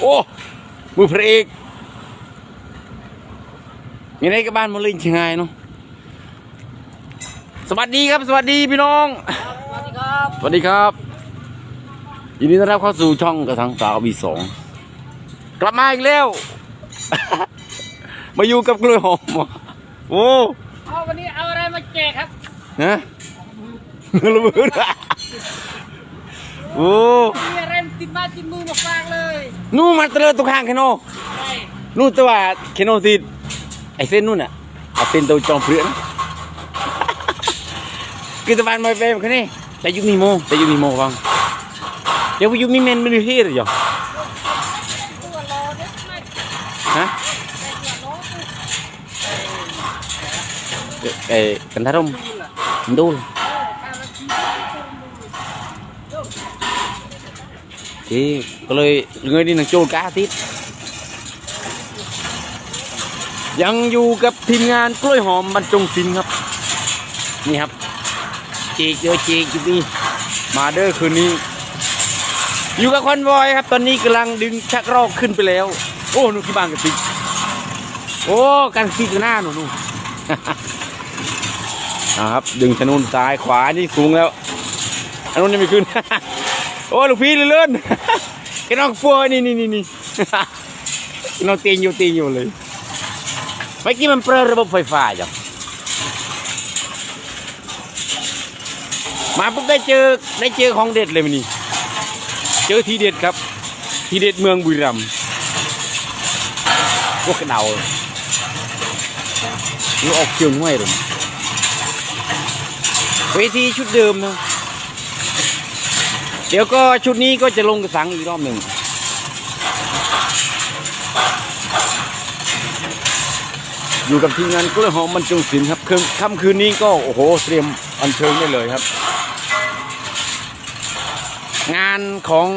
โอ้มือพระเอกมีอะไรกับบ้านมาลิงเชียงรายเนาะสวัสดีครับสวัสดีพี่น้องสวัสดีครับสวัสดีครับยินดีต้อนรับเข้าสู่ช่องกระทังสาวบีสองกลับมาอีกแล้ว มาอยู่กับกล้วยหอมโอ้เอาวันนี้เอาอะไรมาแจกครับฮะระเบิดอะโอ้มีอะไร ติดบ้านติดมือมาฝากเลยนู่นมาเตลตุกข้างแคโนใช่นู่นตัวแคโนติดไอเส้นนู่นอะเอาเส้นตัวจองเพื่อนคือตะวันมาเป็นแค่นี้แต่ยุคนี้โมแต่ยุคนี้โมฟังเดี๋ยวยุคนี้เมนไม่ได้เฮียหรอตัวรอเนี่ยไม่ฮะแต่ตัวรอคือเอ้กั ทีก็เลยเงยนี่นังโจลกาติดยังอยู่กับทีมงานกล้วยหอมบรรจงศิลป์ครับ นี่ครับจีกเจอจีกอยู่นี่มาเด้อคืนนี้ อยู่กับคอนวอยครับ ตอนนี้กำลังดึงชักรอกขึ้นไปแล้ว โอ้นู่นที่บ้านกับติโอ้กันซีกันหน้าหนูนู่นนะครับ ดึงชนูนซ้ายขวานี่สูงแล้วอันนู้นยังไม่ขึ้น โอ้ลูกพี่เลื่อนๆแกน้องฟัวนี่นี่นี่นี่น้องตีนอยู่ตีนอยู่เลยเมื่อกี้มันเปิดระบบไฟฟ้าจ้ะมาปุ๊บได้เจอได้เจอของเด็ดเลยมันนี่เจอทีเด็ดครับ ทีเด็ดเมืองบุรีรัมย์พวกกระเดาอยู่ออกเชียงห้วยเลยเวทีชุดเดิมนะ เดี๋ยวก็ชุดนี้ก็จะลงกระสังอีกรอบหนึ่งอยู่กับทีมงานกล้วยหอมบรรจงศิลป์ครับคืนค่ำคืนนี้ก็โอ้โหเตรียมอันเชิญได้เลยครับ งานของ